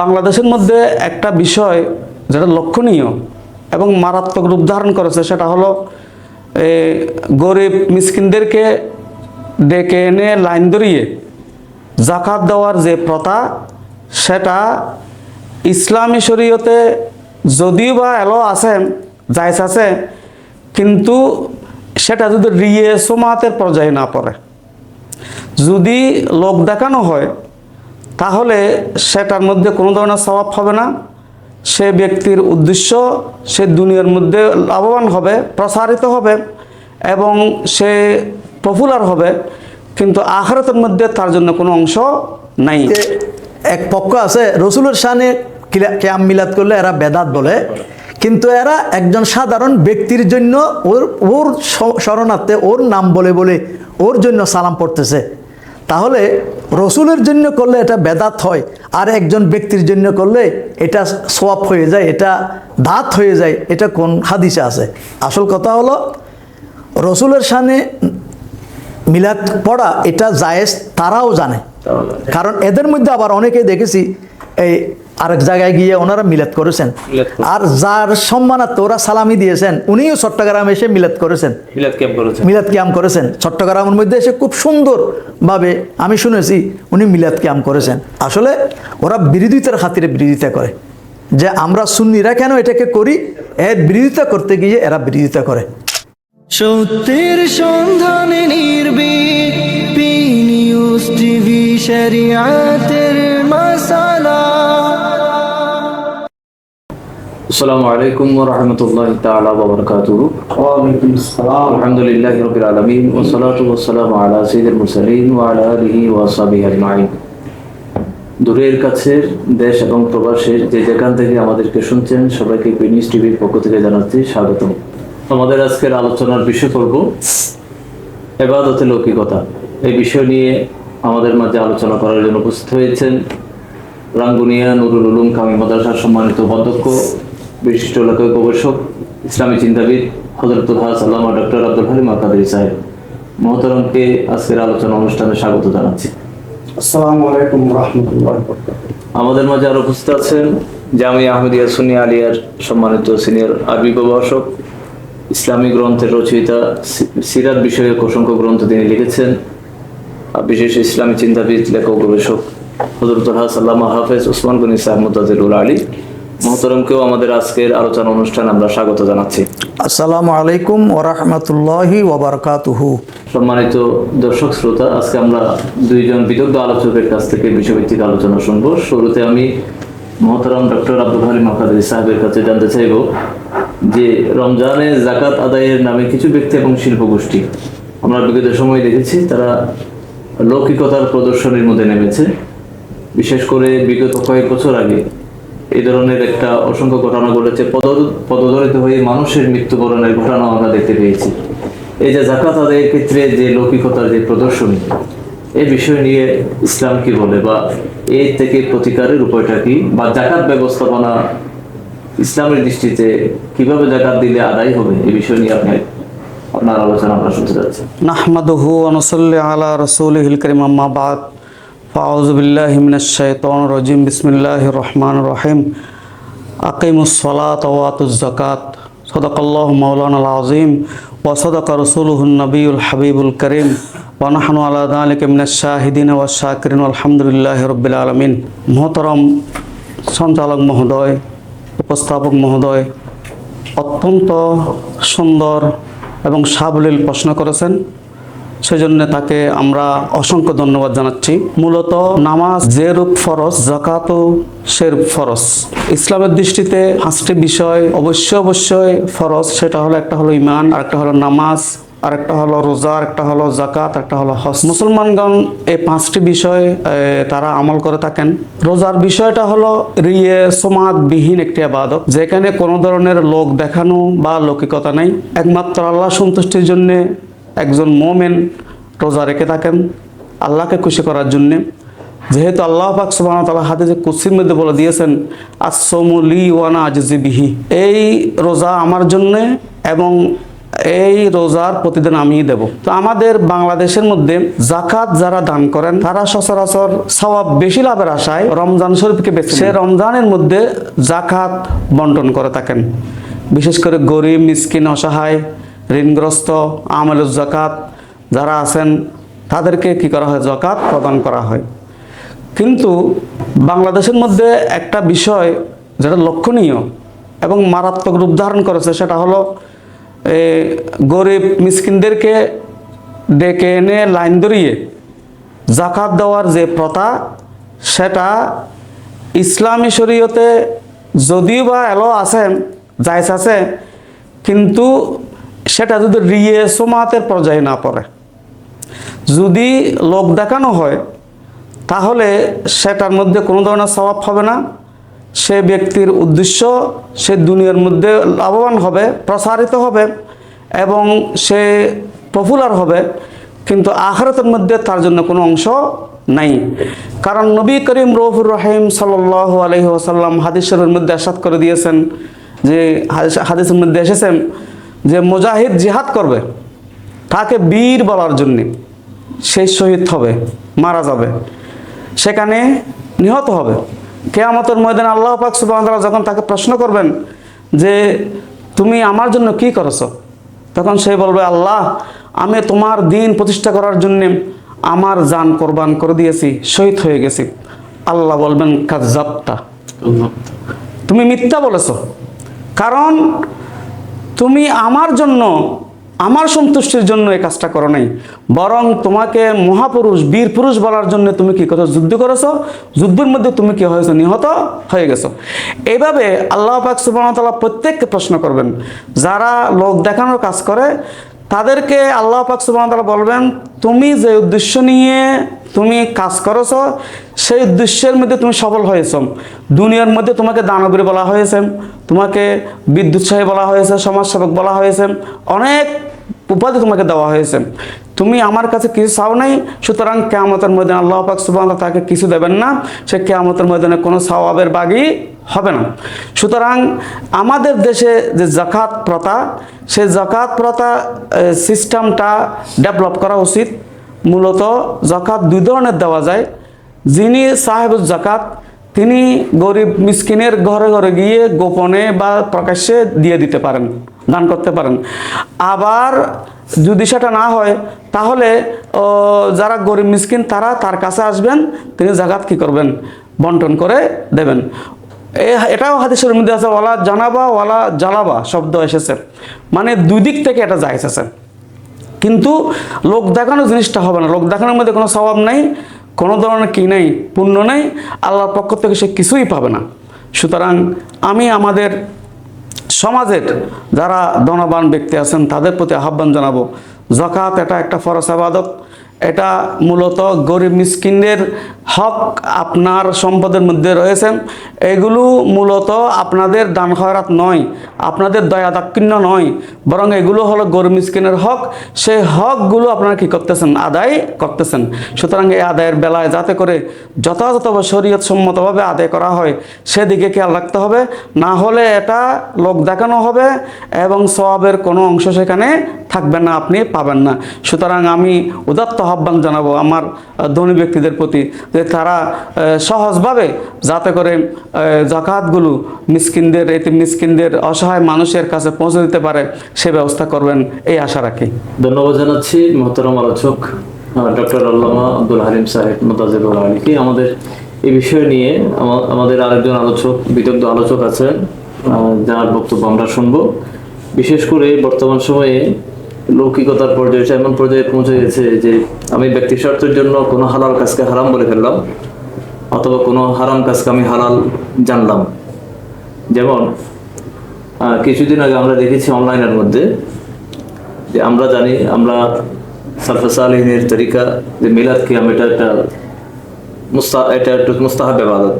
বাংলাদেশের মধ্যে একটা বিষয় যেটা লক্ষণীয় এবং মারাত্মক রূপ ধারণ করেছে, সেটা হলো গরিব মিসকিনদেরকে ডেকে এনে লাইন ধরিয়ে জাকাত দেওয়ার যে প্রথা, সেটা ইসলামী শরীয়তে যদিও বা এলো আছে জায়জ আছে, কিন্তু সেটা যদি রিয়ে সোমাতের পর্যায়ে না পড়ে। যদি লোক দেখানো হয় তাহলে সেটার মধ্যে কোনো ধরনের স্বভাব হবে না। সে ব্যক্তির উদ্দেশ্য, সে দুনিয়ার মধ্যে লাভবান হবে, প্রসারিত হবে এবং সে পপুলার হবে, কিন্তু আখরাতের মধ্যে তার জন্য কোনো অংশ নাই। এক পক্ষ আছে, রসুলের কিলা- কেয়াম মিলাদ করলে এরা বেদাত বলে, কিন্তু এরা একজন সাধারণ ব্যক্তির জন্য ওর ওর শরণার্থে ওর নাম বলে বলে ওর জন্য সালাম পড়তেছে। তাহলে রসুলের জন্য করলে এটা বেদাত হয় আর একজন ব্যক্তির জন্য করলে এটা সোয়াপ হয়ে যায় এটা দাঁত হয়ে যায় এটা কোন হাদিসে আছে? আসল কথা হলো রসুলের সামনে মিলাদ পড়া এটা জায়েজ তারাও জানে। কারণ এদের মধ্যে আবার অনেকেই দেখেছি এই আরেক জায়গায় গিয়ে ওনারা মিলাদ করেছেন। আর যার সম্মানার্থে ওরা সালামি দিয়েছেন উনিও চট্টগ্রামে এসে মিলাদ করেছেন। মিলাদ ক্যাম্প ক্যাম করেছেন। চট্টগ্রামের মধ্যে এসে খুব সুন্দরভাবে আমি শুনেছি উনি মিলাদ ক্যাম করেছেন। আসলে ওরা বিরোধিতার খাতিরে বিরোধিতা করে। যে আমরা সুন্নিরা কেন এটাকে করি? এর বিরোধিতা করতে গিয়ে এরা বিরোধিতা করে। সত্যের সন্ধানে নির্ভীক পি টিভি শরিয়াতের মশালা আসসালামু দূরের দেশ এবং প্রবাসের যে যেখান থেকে আমাদেরকে শুনছেন, সবাইকে টিভির পক্ষ থেকে জানাচ্ছি স্বাগতম। আমাদের আজকের আলোচনার বিষয় করব এবাদতে লৌকিকতা। এই বিষয় নিয়ে আমাদের মাঝে আলোচনা করার জন্য উপস্থিত হয়েছেন রাঙ্গুনিয়া নুরুল উলুম কামি মাদ্রাসার সম্মানিত অধ্যক্ষ বিশিষ্ট লেখক গবেষক ইসলামী চিন্তাবিদ হজরতুল হাস আল্লামা ডক্টর আব্দুল হালিম আকাদি সাহেব। মহতরমকে আজকের আলোচনা অনুষ্ঠানে স্বাগত জানাচ্ছি। আসসালামু আলাইকুম রহমতুল্লাহ আমাদের মাঝে আরও উপস্থিত আছেন জামিয়া আহমদিয়া সুনিয়া আলিয়ার সম্মানিত সিনিয়র আরবি প্রভাষক ইসলামী গ্রন্থের রচয়িতা সিরাত বিষয়ক অসংখ্য গ্রন্থ তিনি লিখেছেন বিশেষ ইসলামী চিন্তাবিদ লেখক গবেষক হজরতুল হাস আল্লামা হাফেজ উসমান গনি সাহমুদ আলী। মহতরমকেও আমাদের আজকের আলোচনা অনুষ্ঠান আমরা স্বাগত জানাচ্ছি। আসসালামু আলাইকুম ওরহমতুল্লাহি ওবরকাতুহু সম্মানিত দর্শক শ্রোতা আজকে আমরা দুইজন বিদগ্ধ আলোচকের কাছ থেকে বিষয়ভিত্তিক আলোচনা শুনব। শুরুতে আমি মহতারাম ডক্টর আব্দুল হালিম আকাদি সাহেবের কাছে জানতে চাইব যে রমজানে জাকাত আদায়ের নামে কিছু ব্যক্তি এবং শিল্প গোষ্ঠী আমরা বিগত সময় দেখেছি তারা লৌকিকতার প্রদর্শনীর মধ্যে নেমেছে। বিশেষ করে বিগত কয়েক বছর আগে এই ধরনের একটা অসংখ্য ঘটনা ঘটেছে। পদ- পদদলিত হয়ে মানুষের মৃত্যুবরণের ঘটনা আমরা দেখতে পেয়েছি। এই যে জাকাত আদায়ের ক্ষেত্রে যে লৌকিকতার যে প্রদর্শনী এই বিষয় নিয়ে ইসলাম কি বলে বা এর থেকে প্রতিকারের উপায়টা কি বা জাকাত ব্যবস্থাপনা ইসলামের দৃষ্টিতে কীভাবে জাকাত দিলে আদায় হবে এই বিষয় নিয়ে আপনি আপনার আলোচনা আমরা শুনতে যাচ্ছি নাহমাদুহু আলা রসুলহিল করিম, আম্মা রজিম। বিসমিল্লাহ রহমান রহিম। আকিমুসলাত ওয়াতুজাকাত সদকাল্লাহ মৌলানা আজিম ওসদক রসুলহুন নবীল হাবিবুল করিম। ওনাহনু আলা দালিক মিনাশাহিদিন ওয়া আলহামদুলিল্লাহ রব্বিল আলমিন। মহতরম সঞ্চালক মহোদয়, উপস্থাপক মহোদয়, অত্যন্ত সুন্দর এবং সাবলীল প্রশ্ন করেছেন। সেজন্য তাকে আমরা অসংখ্য ধন্যবাদ জানাচ্ছি। মূলত নামাজ যে রূপ ফরজ জাকাতও সে রূপ ফরজ। ইসলামের দৃষ্টিতে পাঁচটি বিষয় অবশ্যই অবশ্যই ফরজ। সেটা হলো, একটা হলো ইমান আর একটা হলো নামাজ আর একটা হলো রোজা একটা হলো জাকাত একটা হলো হজ। মুসলমানগণ এই পাঁচটি বিষয় তারা আমল করে থাকেন। রোজার বিষয়টা হলো রিয়ে সমাদ বিহীন একটি আবাদত, যেখানে কোনো ধরনের লোক দেখানো বা লৌকিকতা নেই। একমাত্র আল্লাহ সন্তুষ্টির জন্য একজন মোমেন রোজা রেখে থাকেন আল্লাহকে খুশি করার জন্যে। যেহেতু আল্লাহ পাক সুবাহ তালা হাদিসে কুসির মধ্যে বলে দিয়েছেন আসলি ওয়ানা আজিজি বিহি। এই রোজা আমার জন্যে এবং এই রোজার প্রতিদিন আমিই দেব। তো আমাদের বাংলাদেশের মধ্যে জাকাত যারা দান করেন, তারা সচরাচর সওয়াব বেশি লাভের আশায় রমজান শরীফকে বেছে সে রমজানের মধ্যে জাকাত বন্টন করে থাকেন। বিশেষ করে গরিব, মিসকিন, অসহায় ঋণগ্রস্ত আমল জাকাত যারা আছেন, তাদেরকে কি করা হয়? জাকাত প্রদান করা হয়। কিন্তু বাংলাদেশের মধ্যে একটা বিষয় যেটা লক্ষণীয় এবং মারাত্মক রূপ ধারণ করেছে, সেটা হলো গরিব মিসকিনদেরকে ডেকে এনে লাইন ধরিয়ে জাকাত দেওয়ার যে প্রথা, সেটা ইসলামী শরীয়তে যদিও বা এলো আছেন জায়জ আছে, কিন্তু সেটা যদি রিয়ে সোমাতের পর্যায়ে না পড়ে। যদি লোক দেখানো হয়, তাহলে সেটার মধ্যে কোনো ধরনের স্বভাব হবে না। সে ব্যক্তির উদ্দেশ্য সে দুনিয়ার মধ্যে লাভবান হবে, প্রসারিত হবে এবং সে পপুলার হবে, কিন্তু আখরাতের মধ্যে তার জন্য কোনো অংশ নাই। কারণ নবী করিম রফুর রহিম সাল্লাহ আলহি হাদিসের মধ্যে আসাদ করে দিয়েছেন যে হাদিসের মধ্যে এসেছেন যে মুজাহিদ জিহাদ করবে তাকে বীর বলার জন্যে সেই শহীদ হবে মারা যাবে। সেখানে নিহত হবে। কেয়ামতের ময়দানে আল্লাহ পাক সুবাহ যখন তাকে প্রশ্ন করবেন যে তুমি আমার জন্য কি করেছ? তখন সে বলবে আল্লাহ আমি তোমার দিন প্রতিষ্ঠা করার জন্যে আমার জান কোরবান করে দিয়েছি শহীদ হয়ে গেছি। আল্লাহ বলবেন কাজাবটা তুমি মিথ্যা বলেছ। কারণ তুমি আমার জন্য, আমার সন্তুষ্টির জন্য এই কাজটা করো নাই। বরং তোমাকে মহাপুরুষ, বীর পুরুষ বলার জন্য তুমি কি করছ যুদ্ধ করেছ? যুদ্ধের মধ্যে তুমি কি হয়েছো? নিহত হয়ে গেছো। এইভাবে আল্লাহ পাক সুবাহতাল্লাহ প্রত্যেককে প্রশ্ন করবেন। যারা লোক দেখানোর কাজ করে, তাদেরকে আল্লাহ পাক সুবাহতাল্লাহ বলবেন, তুমি যে উদ্দেশ্য নিয়ে তুমি কাজ করেছ সেই উদ্দেশ্যের মধ্যে তুমি সফল হয়েছ। দুনিয়ার মধ্যে তোমাকে দানবীর বলা হয়েছে, তোমাকে বিদ্যুৎসাহী বলা হয়েছে, সমাজসেবক বলা হয়েছে, অনেক উপাধি তোমাকে দেওয়া হয়েছে। তুমি আমার কাছে কিছু চাও নাই, সুতরাং কেয়ামতের ময়দানে আল্লাহ পাক সুবাহ তাকে কিছু দেবেন না, সে কেয়ামতের ময়দানে কোনো সওয়াবের বাগি হবে না। সুতরাং আমাদের দেশে যে জাকাত প্রথা, সেই জাকাত প্রথা সিস্টেমটা ডেভেলপ করা উচিত। মূলত জাকাত দুই ধরনের দেওয়া যায়। যিনি সাহেব জাকাত, তিনি গরিব মিসকিনের ঘরে ঘরে গিয়ে গোপনে বা প্রকাশ্যে দিয়ে দিতে পারেন, দান করতে পারেন। আবার যদি সেটা না হয়, তাহলে যারা গরিব মিসকিন, তারা তার কাছে আসবেন, তিনি জাকাত কি করবেন? বন্টন করে দেবেন। এটাও হাদিসের মধ্যে আছে, ওয়ালা জানাবা, ওয়ালা জ্বালাবা শব্দ এসেছে। মানে দুই দিক থেকে এটা যায় এসেছে কিন্তু লোক দেখানো জিনিসটা হবে না। লোক দেখানোর মধ্যে কোনো স্বভাব নাই। কোনো ধরনের কি নেই, পুণ্য নেই, আল্লাহর পক্ষ থেকে সে কিছুই পাবে না। সুতরাং আমি আমাদের সমাজের যারা ধনবান ব্যক্তি আছেন, তাদের প্রতি আহ্বান জানাব জকাত এটা একটা ফরস আবাদত। এটা মূলত গরিব মিসকিনদের হক আপনার সম্পদের মধ্যে রয়েছে। এগুলো মূলত আপনাদের দান খয়রাত নয়, আপনাদের দয়া দাক্ষিণ্য নয়, বরং এগুলো হলো গরিব মিসকিনের হক। সেই হকগুলো আপনারা কী করতেছেন? আদায় করতেছেন। সুতরাং এই আদায়ের বেলায় যাতে করে যথাযথভাবে শরীয়ত সম্মতভাবে আদায় করা হয়, সেদিকে খেয়াল রাখতে হবে। না হলে এটা লোক দেখানো হবে এবং সবাবের কোনো অংশ সেখানে থাকবে না, আপনি পাবেন না। সুতরাং আমি উদাত্ত আহ্বান জানাব আমার ধনী ব্যক্তিদের প্রতি যে তারা সহজভাবে যাতে করে জাকাতগুলো মিসকিনদের, এতে মিসকিনদের অসহায় মানুষের কাছে পৌঁছে দিতে পারে, সে ব্যবস্থা করবেন, এই আশা রাখি। ধন্যবাদ জানাচ্ছি মহতরম আলোচক ডক্টর আল্লামা আব্দুল হালিম সাহেব মোতাজিবুল আলীকে আমাদের এই বিষয় নিয়ে আমাদের আরেকজন আলোচক, বিদগ্ধ আলোচক আছেন যার বক্তব্য আমরা শুনব। বিশেষ করে বর্তমান সময়ে লৌকিকতার পর্যায়ে এমন পর্যায়ে পৌঁছে গেছে যে আমি ব্যক্তি স্বার্থের জন্য কোনো হালাল কাজকে হারাম বলে ফেললাম, অথবা কোনো হারাম কাজকে আমি হালাল জানলাম। যেমন কিছুদিন আগে আমরা দেখেছি অনলাইনের মধ্যে যে আমরা জানি, আমরা সালফাস আলহিনের তরিকা যে মিলাদ কিয়াম, এটা একটা মুস্তা, এটা একটা মুস্তাহাব ইবাদত।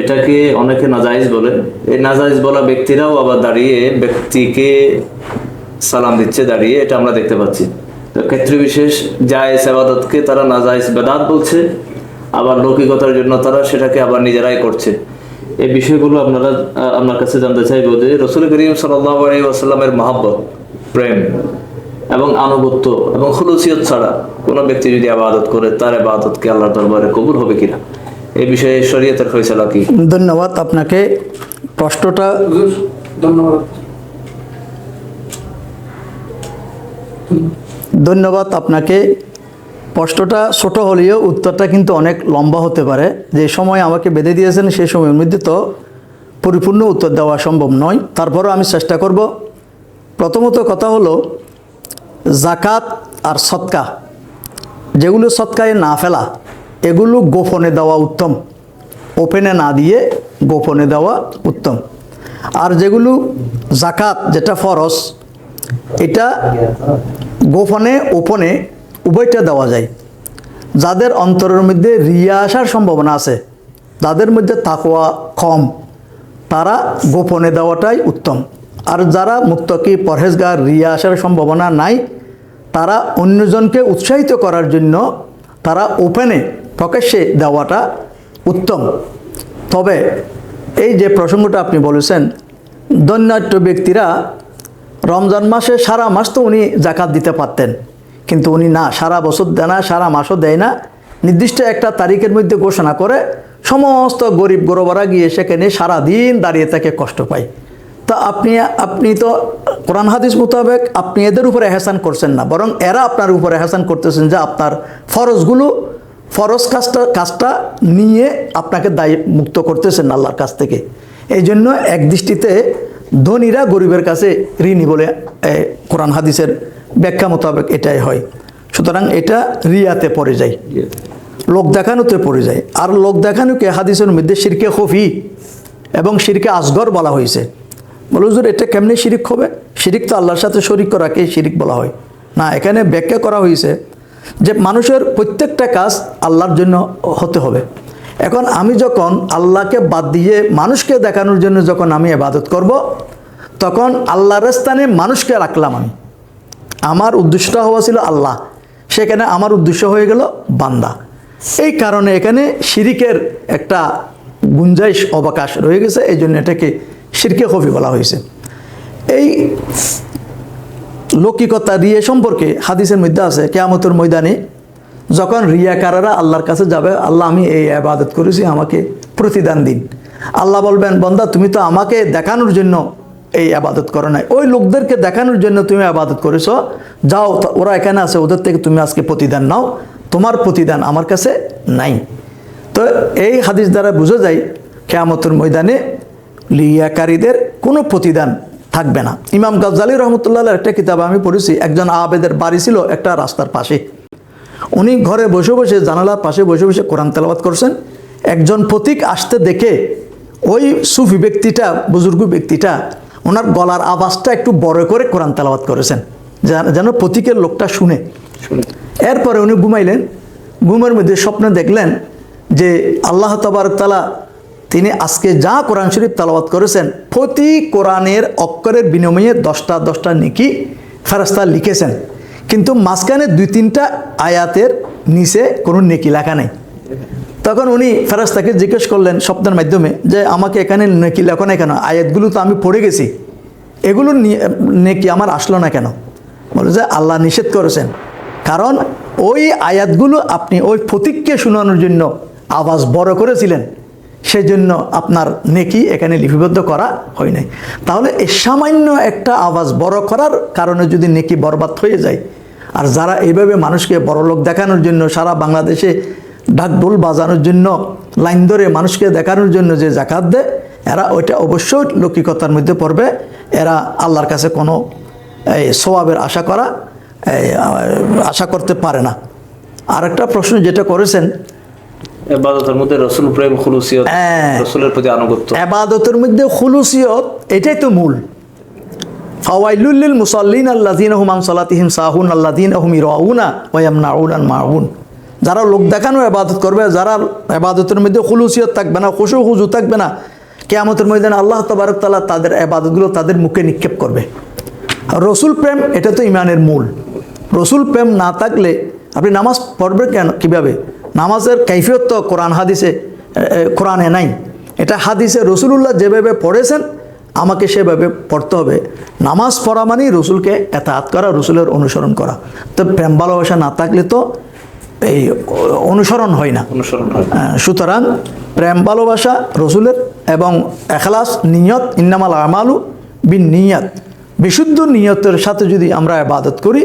এটাকে অনেকে নাজাইজ বলে। এই নাজাইজ বলা ব্যক্তিরাও আবার দাঁড়িয়ে ব্যক্তিকে সালাম দিচ্ছে দাঁড়িয়ে এটা আমরা দেখতে পাচ্ছি। তো ক্ষেত্র বিশেষ জায়েজ আবাদতকে তারা নাজাইজ বেদাত বলছে আবার লৌকিকতার জন্য তারা সেটাকে আবার নিজেরাই করছে। এই বিষয়গুলো আপনারা আপনার কাছে জানতে চাইব যে রসুল করিম সাল্লাল্লাহু আলাইহি ওয়াসাল্লামের মহাব্বত প্রেম এবং আনুগত্য এবং খুলুসিয়ত ছাড়া কোনো ব্যক্তি যদি আবাদত করে তার আবাদতকে আল্লাহর দরবারে কবুল হবে কিনা? এই বিষয়ে শরীয়তের ফয়সালা কি? ধন্যবাদ আপনাকে। প্রশ্নটা ধন্যবাদ। ধন্যবাদ আপনাকে। প্রশ্নটা ছোট হলেও উত্তরটা কিন্তু অনেক লম্বা হতে পারে। যে সময় আমাকে বেঁধে দিয়েছেন সেই সময়ের মধ্যে তো পরিপূর্ণ উত্তর দেওয়া সম্ভব নয়। তারপরেও আমি চেষ্টা করব। প্রথমত কথা হলো জাকাত আর সৎকা যেগুলো সৎকায় না ফেলা, এগুলো গোপনে দেওয়া উত্তম। ওপেনে না দিয়ে গোপনে দেওয়া উত্তম। আর যেগুলো জাকাত যেটা ফরজ এটা গোপনে ওপনে উভয়টা দেওয়া যায়। যাদের অন্তরের মধ্যে রিয়া আসার সম্ভাবনা আছে যাদের মধ্যে তাকোয়া কম, তারা গোপনে দেওয়াটাই উত্তম। আর যারা মুক্তকি পরহেজগার, রিয়া আসার সম্ভাবনা নাই, তারা অন্যজনকে উৎসাহিত করার জন্য তারা ওপেনে, প্রকাশ্যে দেওয়াটা উত্তম। তবে এই যে প্রসঙ্গটা আপনি বলেছেন দৈন্যাট্য ব্যক্তিরা রমজান মাসে সারা মাস তো উনি জাকাত দিতে পারতেন। কিন্তু উনি না, সারা বছর দেয় না, সারা মাসও দেয় না। নির্দিষ্ট একটা তারিখের মধ্যে ঘোষণা করে সমস্ত গরিব গরবারা গিয়ে সেখানে সারা দিন দাঁড়িয়ে থাকে কষ্ট পায়। তা আপনি আপনি তো কোরআন হাদিস মোতাবেক আপনি এদের উপরে এহসান করছেন না, বরং এরা আপনার উপরে এহসান করতেছেন যে আপনার ফরজগুলো, ফরজ কাজটা কাজটা নিয়ে আপনাকে দায়ী, মুক্ত করতেছেন আল্লাহর কাছ থেকে। এই জন্য এক দৃষ্টিতে ধনীরা গরিবের কাছে ঋণী বলে কোরআন হাদিসের ব্যাখ্যা মোতাবেক এটাই হয়। সুতরাং এটা রিয়াতে পড়ে যায়। লোক দেখানোতে পড়ে যায়। আর লোক দেখানোকে হাদিসের মধ্যে শিরকে খফি এবং শিরকে আসগর বলা হয়েছে। বলে, হুজুর, এটা কেমনি শিরিক হবে? শিরিক তো আল্লাহর সাথে শরিক করাকে শিরিক বলা হয়? না, এখানে ব্যাখ্যা করা হয়েছে যে মানুষের প্রত্যেকটা কাজ আল্লাহর জন্য হতে হবে। এখন আমি যখন আল্লাহকে বাদ দিয়ে মানুষকে দেখানোর জন্য যখন আমি এবাদত করব, তখন আল্লাহর স্থানে মানুষকে রাখলাম আমি। আমার উদ্দেশ্যটা হওয়া ছিল আল্লাহ। সেখানে আমার উদ্দেশ্য হয়ে গেল বান্দা। এই কারণে এখানে শিরিকের একটা গুঞ্জাইশ, অবকাশ রয়ে গেছে। এই জন্য এটাকে শিরকে কফি বলা হয়েছে। এই লৌকিকতা দিয়ে সম্পর্কে হাদিসের মধ্যে আছে, কেয়ামতের ময়দানে যখন রিয়াকারেরা আল্লাহর কাছে যাবে, আল্লাহ, আমি এই আবাদত করেছি, আমাকে প্রতিদান দিন। আল্লাহ বলবেন, বন্দা, তুমি তো আমাকে দেখানোর জন্য এই আবাদত করো নাই। ওই লোকদেরকে দেখানোর জন্য তুমি আবাদত করেছ। যাও ওরা এখানে আছে, ওদের থেকে তুমি আজকে প্রতিদান নাও। তোমার প্রতিদান আমার কাছে নাই। তো এই হাদিস দ্বারা বোঝা যায়, কেয়ামতের ময়দানে লিয়াকারীদের কোনো প্রতিদান থাকবে না। ইমাম গাজ্জালি রহমতুল্লাহ একটা কিতাব আমি পড়েছি, একজন আবেদের বাড়ি ছিল একটা রাস্তার পাশে। উনি ঘরে বসে বসে জানালার পাশে বসে বসে কোরআন তেলাবাত করছেন। একজন প্রতীক আসতে দেখে ওই সুফি ব্যক্তিটা বুজুর্গ ব্যক্তিটা ওনার গলার আওয়াজটা একটু বড় করে কোরআন তেলাবাত করেছেন। যেন- প্রতীকের লোকটা শুনে। এরপরে উনি ঘুমাইলেন। ঘুমের মধ্যে স্বপ্নে দেখলেন যে আল্লাহ তালা তিনি আজকে যা কোরআন শরীফ তালাবাত করেছেন প্রতি কোরআনের অক্ষরের বিনিময়ে দশটা দশটা নিকি ফেরাস্তা লিখেছেন। কিন্তু মাঝখানে দুই তিনটা আয়াতের নিচে কোনো নেকি লেখা নেই। তখন উনি ফেরাস্তাকে জিজ্ঞেস করলেন স্বপ্নের মাধ্যমে যে, আমাকে এখানে নেকি লেখো না কেন? আয়াতগুলো তো আমি পড়ে গেছি। এগুলো নেকি আমার আসলো না কেন? বলে যে, আল্লাহ নিষেধ করেছেন। কারণ ওই আয়াতগুলো আপনি ওই ফতিককে শোনানোর জন্য আওয়াজ বড় করেছিলেন। সেজন্য আপনার নেকি এখানে লিপিবদ্ধ করা হয় নাই। তাহলে এই সামান্য একটা আওয়াজ বড় করার কারণে যদি নেকি বরবাদ হয়ে যায়, আর যারা এইভাবে মানুষকে বড়লোক দেখানোর জন্য, সারা বাংলাদেশে ঢাকঢোল বাজানোর জন্য, লাইন ধরে মানুষকে দেখানোর জন্য যে জাকাত দেয়, এরা ওইটা অবশ্যই লৌকিকতার মধ্যে পড়বে। এরা আল্লাহর কাছে কোনো, এই সোয়াবের আশা করা আশা করতে পারে না। আর একটা প্রশ্ন যেটা করেছেন এবাদতের মধ্যে রসুল প্রেম খুলুসিয়ত। রসুলের প্রতি আনুগত্য। আবাদতের মধ্যে খুলুসিয়ত এটাই তো মূল। ফাওয়াইলুল্লিল মুসাল্লিন আল্লাদিন হুমাম সালাতিহিম সাহুন আল্লাদিন হুম ইরাউনা ওয়ামনাউন আল মাহুন যারা লোক দেখানো আবাদত করবে যারা আবাদতের মধ্যে খুলুসিয়ত থাকবে না খুশু হুজু থাকবে না কেয়ামতের ময়দানে আল্লাহ তবারক তাআলা তাদের আবাদতগুলো তাদের মুখে নিক্ষেপ করবে। আর রসুল প্রেম এটা তো ইমানের মূল। রসুল প্রেম না থাকলে আপনি নামাজ পড়বেন কেন? কীভাবে? নামাজের কৈফিয়ত তো কোরআন হাদিসে কোরআনে নাই। এটা হাদিসে রসুলুল্লাহ যেভাবে পড়েছেন আমাকে সেভাবে পড়তে হবে। নামাজ পড়া মানেই রসুলকে এতাহাত করা রসুলের অনুসরণ করা। তো প্রেম ভালোবাসা না থাকলে তো এই অনুসরণ হয় না। অনুসরণ সুতরাং প্রেম ভালোবাসা রসুলের এবং এখলাস নিয়ত ইন্নামাল আমালু বিন নিয়ত। বিশুদ্ধ নিয়তের সাথে যদি আমরা আবাদত করি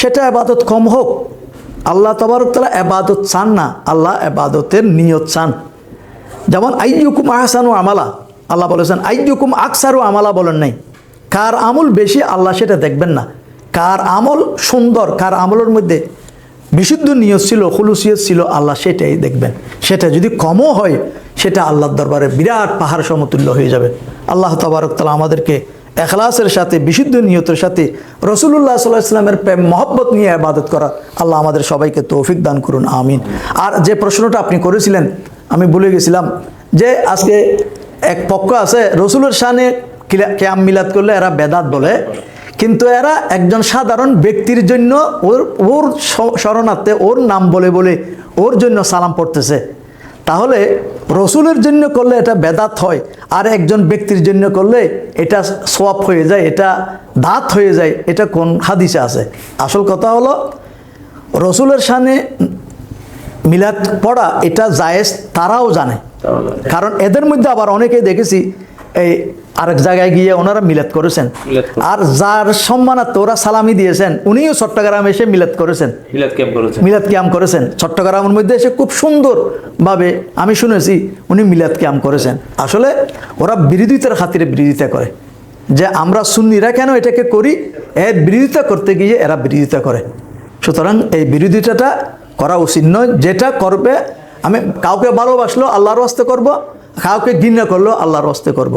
সেটা আবাদত কম হোক। আল্লাহ তবরতলা আবাদত চান না, আল্লাহ আবাদতের নিয়ত চান। যেমন, আইয়ুকুম আহসানু আমালা। আল্লাহ বলেছেন, আইয়ুকুম আকসারু আমালা বলেন নাই। কার আমল বেশি, আল্লাহ সেটা দেখবেন না। কার আমল সুন্দর, কার আমলের মধ্যে বিশুদ্ধ নিয়ত ছিল, খুলুসিয়ত ছিল, আল্লাহ সেটাই দেখবেন। সেটা যদি কমও হয়, সেটা আল্লাহর দরবারে বিরাট পাহাড় সমতুল্য হয়ে যাবে। আল্লাহ তবারক তালা আমাদেরকে এখলাসের সাথে, বিশুদ্ধ নিয়তের সাথে রসুল্লাহ সাল্লাহ ইসলামের প্রেম, মহব্বত নিয়ে আবাদত করা, আল্লাহ আমাদের সবাইকে তৌফিক দান করুন, আমিন। আর যে প্রশ্নটা আপনি করেছিলেন, আমি ভুলে গেছিলাম যে আজকে এক পক্ষ আছে, রসুলের কিলা- কেয়াম মিলাদ করলে এরা বেদাত বলে, কিন্তু এরা একজন সাধারণ ব্যক্তির জন্য ওর ওর শরণার্থে ওর নাম বলে বলে ওর জন্য সালাম পড়তেছে। তাহলে রসুলের জন্য করলে এটা বেদাত হয় আর একজন ব্যক্তির জন্য করলে এটা সোয়াপ হয়ে যায় এটা দাঁত হয়ে যায় এটা কোন হাদিসে আছে? আসল কথা হলো রসুলের সামনে মিলাদ পড়া এটা জায়েজ তারাও জানে। কারণ এদের মধ্যে আবার অনেকেই দেখেছি এই আরেক জায়গায় গিয়ে ওনারা মিলাদ করেছেন। আর যার সম্মানার্থে ওরা সালামি দিয়েছেন উনিও চট্টগ্রামে এসে মিলাদ করেছেন। মিলাদ ক্যাম্প করেছেন। চট্টগ্রামের মধ্যে এসে খুব সুন্দরভাবে আমি শুনেছি উনি মিলাদ ক্যাম্প করেছেন। আসলে ওরা বিরোধিতার খাতিরে বিরোধিতা করে। যে আমরা সুন্নিরা কেন এটাকে করি? এর বিরোধিতা করতে গিয়ে এরা বিরোধিতা করে। সুতরাং এই বিরোধিতাটা করা উচিত নয়। যেটা করবে আমি কাউকে ভালোবাসলো আল্লাহর হস্তে করব কাউকে ঘৃণা করল আল্লাহর হস্তে করব।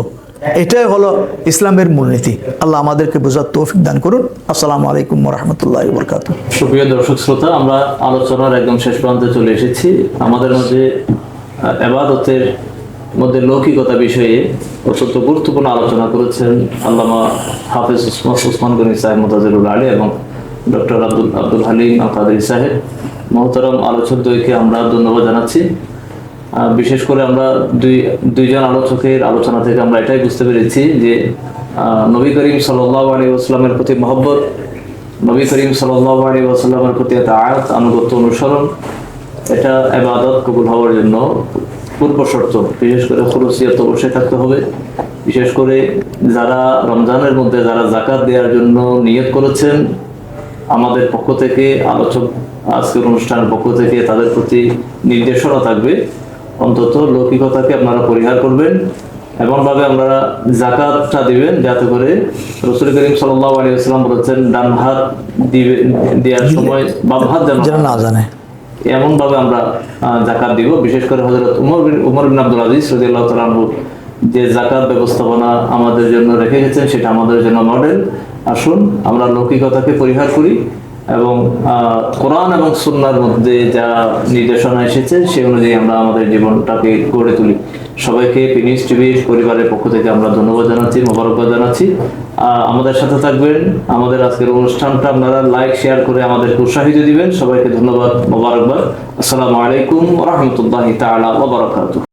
এটাই হলো ইসলামের মূলনীতি। আল্লাহ আমাদেরকে বোঝার তৌফিক দান করুন। আসসালামু আলাইকুম রহমতুল্লাহ বরকাত সুপ্রিয় দর্শক শ্রোতা আমরা আলোচনার একদম শেষ প্রান্তে চলে এসেছি। আমাদের মধ্যে আহ, এবাদতের মধ্যে লৌকিকতা বিষয়ে অত্যন্ত গুরুত্বপূর্ণ আলোচনা করেছেন আল্লামা হাফিজ উসমান গনি সাহেব মোতাজিরুল আলী এবং ডক্টর আব্দুল আব্দুল হালিম আল কাদের সাহেব। মহতরম আলোচক দ্বয়কে আমরা ধন্যবাদ জানাচ্ছি। বিশেষ করে আমরা দুই, দুইজন আলোচকের আলোচনা থেকে আমরা এটাই বুঝতে পেরেছি যে নবী করিম সাল্লাহ আলী আসলামের প্রতি মহব্বত, নবী করিম সাল্লাহ আলী ওয়াসাল্লামের প্রতি একটা আয়াত, আনুগত্য, অনুসরণ, এটা এবাদত কবুল হওয়ার জন্য পূর্ব শর্ত বিশেষ করে খরচিয়ত অবশ্যই থাকতে হবে। বিশেষ করে যারা রমজানের মধ্যে যারা জাকাত দেওয়ার জন্য নিয়ত করেছেন, আমাদের পক্ষ থেকে, আলোচক আজকের অনুষ্ঠানের পক্ষ থেকে তাদের প্রতি নির্দেশনা থাকবে। অন্তত লৌকিকতাকে আপনারা পরিহার করবেন এমনভাবে আপনারা জাকাতটা দিবেন যাতে করে রসুল করিম সাল্লাহ আলী আসসালাম বলেছেন ডান হাত দিবে দেওয়ার সময় বাম হাত যেন না জানে। এমন ভাবে আমরা জাকাত দিব। বিশেষ করে হজরত উমর বিন- উমর বিন আব্দুল আজিজ তাআলা আনহু যে জাকাত ব্যবস্থাপনা আমাদের জন্য রেখে গেছেন সেটা আমাদের জন্য মডেল আসুন আমরা লৌকিকতাকে পরিহার করি। এবং কোরআন এবং সুন্নার মধ্যে যা নির্দেশনা এসেছে, সে অনুযায়ী আমরা আমাদের জীবনটাকে গড়ে তুলি। সবাইকে পিনিস টিভির পরিবারের পক্ষ থেকে আমরা ধন্যবাদ জানাচ্ছি, মোবারকবাদ জানাচ্ছি। আমাদের সাথে থাকবেন, আমাদের আজকের অনুষ্ঠানটা আপনারা লাইক, শেয়ার করে আমাদেরকে উৎসাহিত দিবেন। সবাইকে ধন্যবাদ, মোবারকবাদ। আসসালামু আলাইকুম রহমতুল্লাহ তাআলা ওয়া